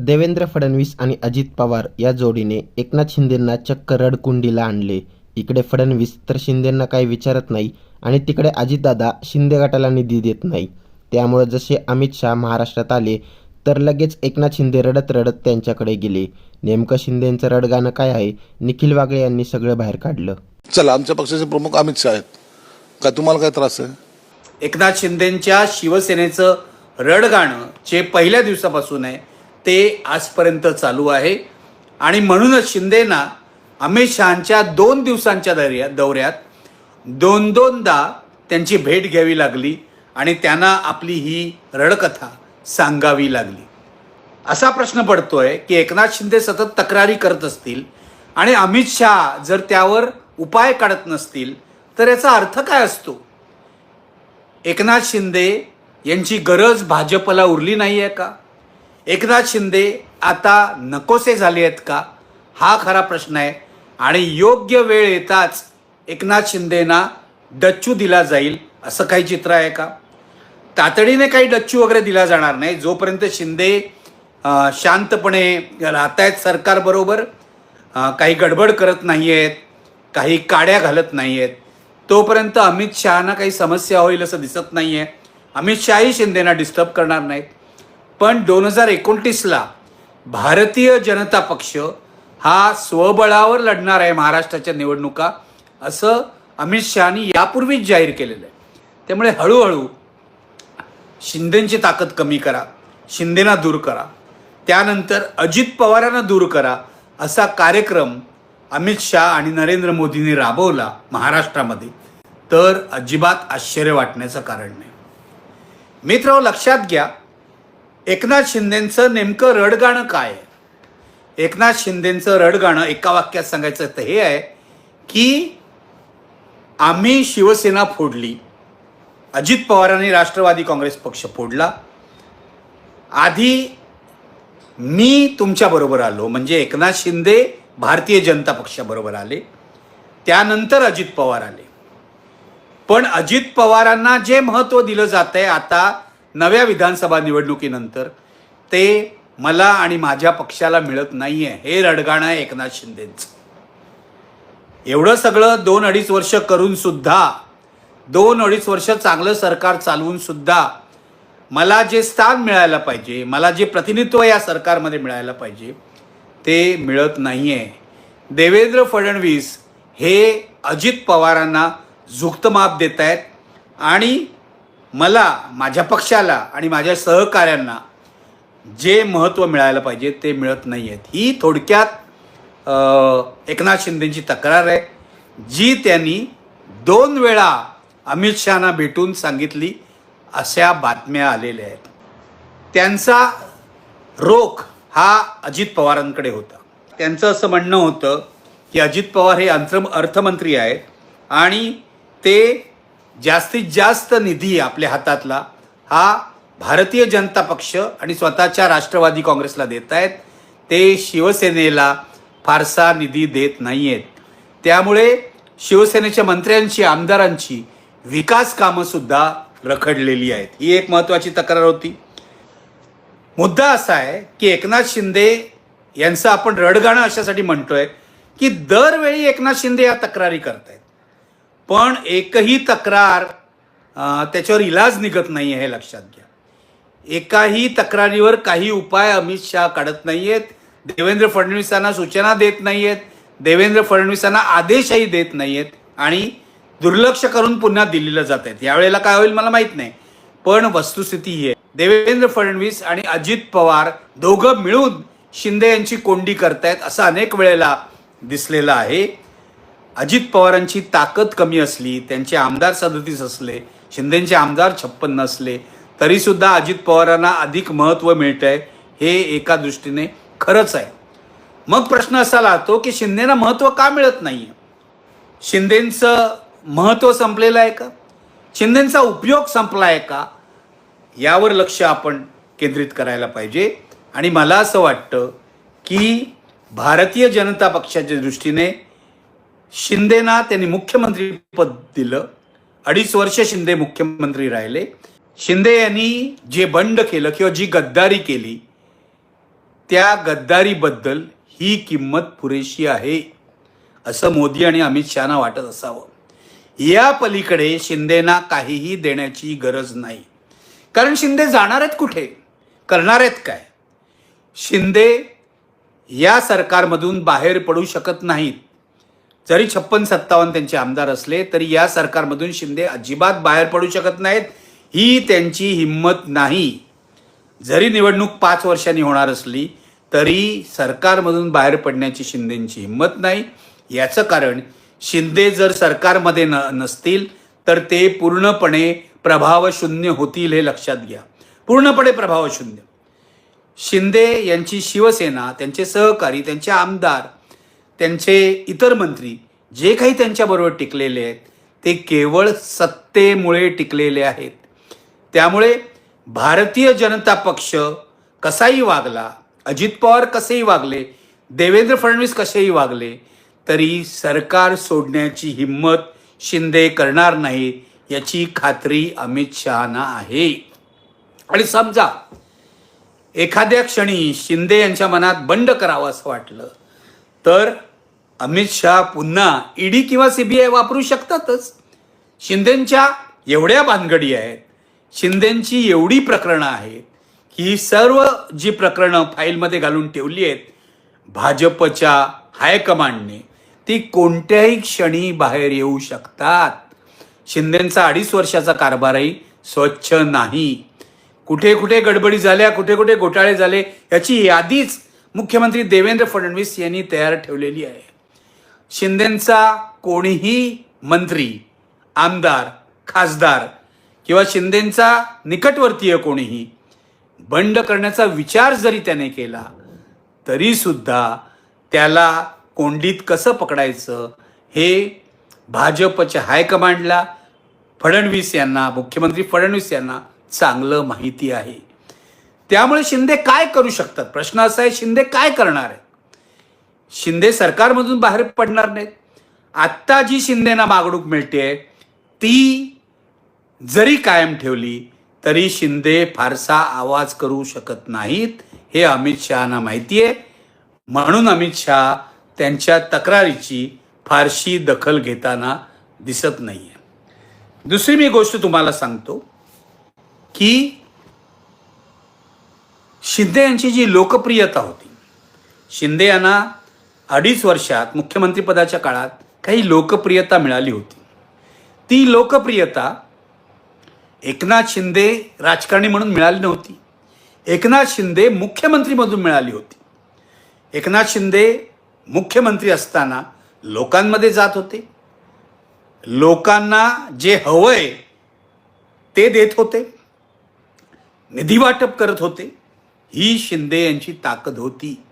देवेंद्र फडणवीस आणि अजित पवार या जोडीने एकनाथ शिंदेंना चक्क रडकुंडीला आणले. इकडे फडणवीस तर शिंदेंना काही विचारत नाही आणि तिकडे अजितदादा शिंदे गटाला निधी देत नाही. त्यामुळे जसे अमित शहा महाराष्ट्रात आले तर लगेच एकनाथ शिंदे रडत रडत त्यांच्याकडे गेले. नेमकं शिंदेंचं रडगाणं काय आहे निखिल वागळे यांनी सगळं बाहेर काढलं. चला आमच्या पक्षाचे प्रमुख अमित शहा आहेत. काय तुम्हाला काय त्रास आहे? एकनाथ शिंदेंच्या शिवसेनेचं रडगाणं जे पहिल्या दिवसापासून आहे ते आजपर्यंत चालू आहे. आणि म्हणूनच शिंदेना अमित शहांच्या दोन दिवसांच्या दर्या दौऱ्यात दोन दोनदा त्यांची भेट घ्यावी लागली आणि त्यांना आपली ही रडकथा सांगावी लागली. असा प्रश्न पडतोय की एकनाथ शिंदे सतत तक्रारी करत असतील आणि अमित शहा जर त्यावर उपाय काढत नसतील तर याचा अर्थ काय असतो? एकनाथ शिंदे यांची गरज भाजपला उरली नाही आहे का? एकनाथ शिंदे आता नकोसे झाले आहेत का? हा खरा प्रश्न आहे. आणि योग्य वेळ येताच एकनाथ शिंदेना डच्चू दिला जाईल असं काही चित्र आहे का? तातडीने काही डच्चू वगैरे दिला जाणार नाही. जोपर्यंत शिंदे शांतपणे राहत आहेत सरकारबरोबर काही गडबड करत नाही आहेत काही काड्या घालत नाही आहेत तोपर्यंत अमित शहाना काही समस्या होईल असं दिसत नाही आहे अमित शहाही शिंदेना डिस्टर्ब करणार नाहीत. पण दोन हजार एकोणतीसला भारतीय जनता पक्ष हा स्वबळावर लढणार आहे महाराष्ट्राच्या निवडणुका असं अमित शहानी यापूर्वीच जाहीर केलेलं आहे. त्यामुळे हळूहळू शिंदेची ताकद कमी करा शिंदेना दूर करा त्यानंतर अजित पवारांना दूर करा असा कार्यक्रम अमित शहा आणि नरेंद्र मोदींनी राबवला महाराष्ट्रामध्ये. तर अजिबात आश्चर्य वाटण्याचं कारण नाही. मित्र लक्षात घ्या एकनाथ शिंदेचं नेमकं रडगाणं काय? आहे एकनाथ शिंदेचं रडगाणं एका वाक्यात सांगायचं तर हे आहे की आम्ही शिवसेना फोडली. अजित पवारांनी राष्ट्रवादी काँग्रेस पक्ष फोडला. आधी मी तुमच्याबरोबर आलो म्हणजे एकनाथ शिंदे भारतीय जनता पक्षाबरोबर आले. त्यानंतर अजित पवार आले. पण अजित पवारांना जे महत्त्व दिलं जात आहे आता नव्या विधानसभा निवडणुकीनंतर ते मला आणि माझ्या पक्षाला मिळत नाही आहे हे रडगाणं आहे एकनाथ शिंदेचं. एवढं सगळं दोन अडीच वर्ष करून सुद्धा दोन अडीच वर्ष चांगलं सरकार चालवून सुद्धा मला जे स्थान मिळायला पाहिजे मला जे प्रतिनिधित्व या सरकारमध्ये मिळायला पाहिजे ते मिळत नाही आहे देवेंद्र फडणवीस हे अजित पवारांना झुक्त माप देत आहेत आणि मला माझ्या पक्षाला आणि माझ्या सहकाऱ्यांना जे महत्त्व मिळायला पाहिजे ते मिळत नाही आहेत ही थोडक्यात एकनाथ शिंदेची तक्रार आहे. जी त्यांनी दोन वेळा अमित शहाना भेटून सांगितली अशा बातम्या आलेल्या आहेत. त्यांचा रोख हा अजित पवारांकडे होता. त्यांचं असं म्हणणं होतं की अजित पवार हे अंतर अर्थमंत्री आहेत आणि ते जास्तीत जास्त निधी आपल्या हातातला हा भारतीय जनता पक्ष आणि स्वतःच्या राष्ट्रवादी काँग्रेसला देत आहेत. ते शिवसेनेला फारसा निधी देत नाही आहेत त्यामुळे शिवसेनेच्या मंत्र्यांची आमदारांची विकास कामंसुद्धा रखडलेली आहेत. ही एक महत्त्वाची तक्रार होती. मुद्दा असा आहे की एकनाथ शिंदे यांचं आपण रडगाणं अशासाठी म्हणतोय की दरवेळी एकनाथ शिंदे या तक्रारी करतायत. पण एकही तक्रार त्याच्यावर इलाज निघत नाही आहे हे लक्षात घ्या. एकाही तक्रारीवर काही उपाय अमित शहा काढत नाही आहेत देवेंद्र फडणवीसांना सूचना देत नाही आहेत देवेंद्र फडणवीसांना आदेशही देत नाही आहेत आणि दुर्लक्ष करून पुन्हा दिल्लीला जात आहेत. यावेळेला काय होईल मला माहीत नाही पण वस्तुस्थिती ही आहे. देवेंद्र फडणवीस आणि अजित पवार दोघं मिळून शिंदे यांची कोंडी करतायत असं अनेक वेळेला दिसलेलं आहे. अजित पवारांची ताकद कमी असली त्यांचे आमदार सदतीस असले शिंदेचे आमदार छप्पन्न असले तरीसुद्धा अजित पवारांना अधिक महत्त्व मिळत आहे हे एका दृष्टीने खरंच आहे. मग प्रश्न असा राहतो की शिंदेना महत्त्व का मिळत नाही आहे शिंदेचं महत्त्व संपलेलं आहे का? शिंदेचा उपयोग संपला आहे का? यावर लक्ष आपण केंद्रित करायला पाहिजे. आणि मला असं वाटतं की भारतीय जनता पक्षाच्या दृष्टीने शिंदेना त्यांनी मुख्यमंत्री पद दिलं. अडीच वर्ष शिंदे मुख्यमंत्री राहिले. शिंदे यांनी जे बंड केलं किंवा जी गद्दारी केली त्या गद्दारीबद्दल ही किंमत पुरेशी आहे असं मोदी आणि अमित शहाना वाटत असावं. या पलीकडे शिंदेना काहीही देण्याची गरज नाही. कारण शिंदे जाणार आहेत कुठे? करणार आहेत काय? शिंदे या सरकारमधून बाहेर पडू शकत नाहीत. जरी छप्पन सत्तावन्न त्यांचे आमदार असले तरी या सरकारमधून शिंदे अजिबात बाहेर पडू शकत नाहीत. ही त्यांची हिंमत नाही. जरी निवडणूक पाच वर्षांनी होणार असली तरी सरकारमधून बाहेर पडण्याची शिंदेंची हिंमत नाही. याचं कारण शिंदे जर सरकारमध्ये न नसतील तर ते पूर्णपणे प्रभावशून्य होतील हे लक्षात घ्या. पूर्णपणे प्रभावशून्य. शिंदे यांची शिवसेना त्यांचे सहकारी त्यांचे आमदार त्यांचे इतर मंत्री जे काही त्यांच्याबरोबर टिकलेले आहेत ते केवळ सत्तेमुळे टिकलेले आहेत. त्यामुळे भारतीय जनता पक्ष कसाही वागला अजित पवार कसेही वागले देवेंद्र फडणवीस कसेही वागले तरी सरकार सोडण्याची हिंमत शिंदे करणार नाही याची खात्री अमित शहाना आहे. आणि समजा एखाद्या क्षणी शिंदे यांच्या मनात बंड करावं असं वाटलं तर अमित शहा पुन्हा ईडी किंवा सीबीआय वापरू शकतातच. शिंदेच्या एवढ्या भानगडी आहेत शिंदेची एवढी प्रकरणं आहेत की ही सर्व जी प्रकरणं फाईलमध्ये घालून ठेवली आहेत भाजपच्या हायकमांडने ती कोणत्याही क्षणी बाहेर येऊ शकतात. शिंदेचा अडीच वर्षाचा कारभारही स्वच्छ नाही. कुठे कुठे गडबडी झाल्या कुठे कुठे घोटाळे झाले याची यादीच मुख्यमंत्री देवेंद्र फडणवीस यांनी तयार ठेवलेली आहे. शिंदेंचा कोणीही मंत्री आमदार खासदार किंवा शिंदेचा निकटवर्तीय कोणीही बंड करण्याचा विचार जरी त्याने केला तरी सुद्धा त्याला कोंडीत कसं पकडायचं हे भाजपच्या हायकमांडला फडणवीस यांना मुख्यमंत्री फडणवीस यांना चांगलं माहिती आहे. त्यामुळे शिंदे काय करू शकतात? प्रश्न असा आहे शिंदे काय करणार आहे शिंदे सरकारमधून बाहेर पडणार नाहीत. आत्ता जी शिंदेना मागणूक मिळते ती जरी कायम ठेवली तरी शिंदे फारसा आवाज करू शकत नाहीत हे अमित शहाना माहिती आहे म्हणून अमित शहा त्यांच्या तक्रारीची फारशी दखल घेताना दिसत नाही आहे दुसरी मी गोष्ट तुम्हाला सांगतो की शिंदे यांची जी लोकप्रियता होती शिंदे यांना अडीच वर्षात मुख्यमंत्रीपदाच्या काळात काही लोकप्रियता मिळाली होती. ती लोकप्रियता एकनाथ शिंदे राजकारणी म्हणून मिळाली नव्हती. एकनाथ शिंदे मुख्यमंत्रीमधून मिळाली होती. एकनाथ शिंदे मुख्यमंत्री असताना लोकांमध्ये जात होते. लोकांना जे हवंय ते देत होते. निधी वाटप करत होते. ही शिंदे यांची ताकद होती.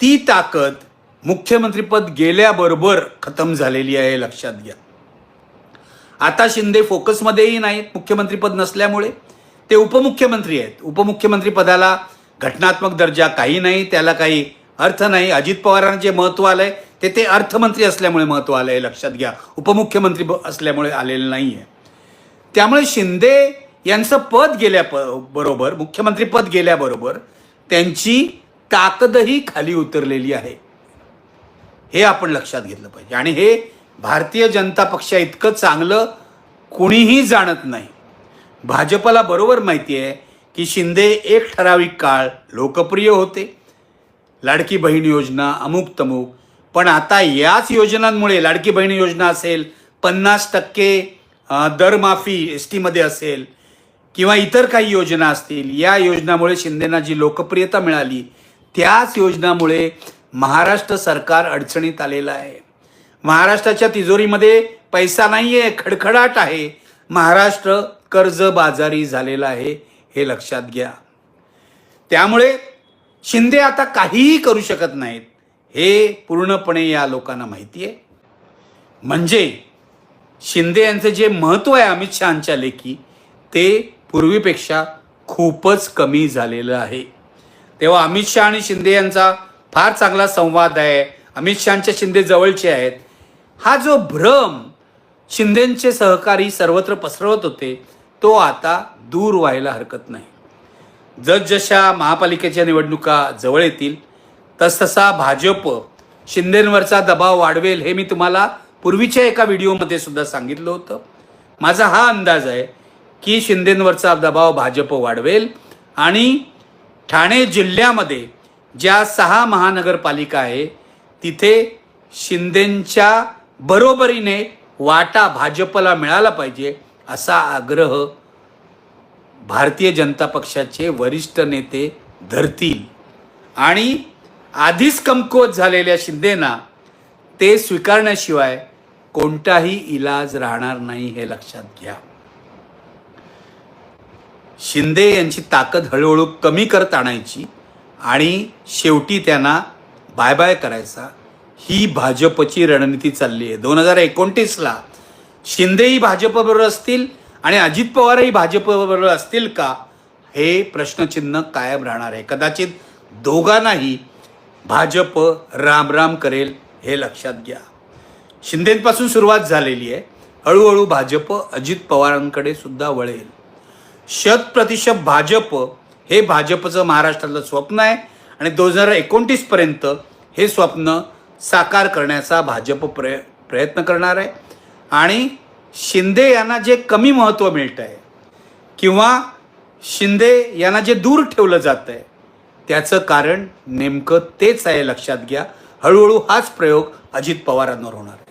ती ताकद मुख्यमंत्रीपद गेल्याबरोबर खतम झालेली आहे लक्षात घ्या. आता शिंदे फोकसमध्येही नाहीत मुख्यमंत्रीपद नसल्यामुळे. ते उपमुख्यमंत्री आहेत. उपमुख्यमंत्री पदाला घटनात्मक दर्जा काही नाही त्याला काही अर्थ नाही. अजित पवारांना जे महत्त्व आलंय ते ते अर्थमंत्री असल्यामुळे महत्त्व आहे लक्षात घ्या. उपमुख्यमंत्री ब- असल्यामुळे आलेलं नाही आहे त्यामुळे शिंदे यांचं पद गेल्या प बरोबर मुख्यमंत्रीपद गेल्याबरोबर त्यांची ताकदही खाली उतरलेली आहे. हे आपण लक्षात घेतलं पाहिजे. आणि हे भारतीय जनता पक्षा इतकं चांगलं कुणीही जाणत नाही. भाजपला बरोबर माहिती आहे की शिंदे एक ठराविक काळ लोकप्रिय होते. लाडकी बहीण योजना अमुक तमुक. पण आता याच योजनांमुळे लाडकी बहीण योजना असेल पन्नास टक्के दरमाफी एस टीमध्ये असेल किंवा इतर काही योजना असतील या योजनामुळे शिंदेना जी लोकप्रियता मिळाली त्याच योजनामुळे महाराष्ट्र सरकार अडचणीत आलेलं आहे. महाराष्ट्राच्या तिजोरीमध्ये पैसा नाही आहे खडखडाट आहे. महाराष्ट्र कर्जबाजारी झालेला आहे हे लक्षात घ्या. त्यामुळे शिंदे आता काहीही करू शकत नाहीत हे पूर्णपणे या लोकांना माहिती आहे. म्हणजे शिंदे यांचं जे महत्त्व आहे अमित शहाच्या लेखी ते पूर्वीपेक्षा खूपच कमी झालेलं आहे. तेव्हा अमित शहा आणि शिंदे यांचा फार चांगला संवाद आहे. अमित शहाच्या शिंदे जवळचे आहेत. हा जो भ्रम शिंदेचे सहकारी सर्वत्र पसरवत होते तो आता दूर व्हायला हरकत नाही. जसजशा महापालिकेच्या निवडणुका जवळ येतील तसतसा भाजप शिंदेंवरचा दबाव वाढवेल हे मी तुम्हाला पूर्वीच्या एका व्हिडिओमध्ये सुद्धा सांगितलं होतं. माझा हा अंदाज आहे की शिंदेंवरचा दबाव भाजप वाढवेल आणि ठाणे जिल्ह्यामध्ये ज्या सहा महानगरपालिका आहे तिथे शिंदेंच्या बरोबरीने वाटा भाजपला मिळाला पाहिजे असा आग्रह भारतीय जनता पक्षाचे वरिष्ठ नेते धरतील. आणि आधीच कमकुवत झालेल्या शिंदेना ते स्वीकारण्याशिवाय कोणताही इलाज राहणार नाही हे लक्षात घ्या. शिंदे यांची ताकद हळूहळू कमी करत आणायची आणि शेवटी त्यांना बाय बाय करायचा. ही भाजपची रणनीती चालली आहे. दोन हजार एकोणतीसला शिंदेही भाजपबरोबर असतील आणि अजित पवारही भाजपबरोबर असतील का? हे प्रश्नचिन्ह कायम राहणार आहे. कदाचित दोघांनाही भाजप राम राम करेल हे लक्षात घ्या. शिंदेपासून सुरुवात झालेली आहे. हळूहळू भाजप अजित पवारांकडे सुद्धा वळेल. शत प्रतिशत भाजप हे भाजपचं महाराष्ट्रातलं स्वप्न आहे आणि दोन हजार एकोणतीसपर्यंत हे स्वप्न साकार करण्याचा भाजप प्रय प्रयत्न करणार आहे. आणि शिंदे यांना जे कमी महत्त्व मिळतं आहे किंवा शिंदे यांना जे दूर ठेवलं जातं आहे त्याचं कारण नेमकं तेच आहे लक्षात घ्या. हळूहळू हाच प्रयोग अजित पवारांवर होणार आहे.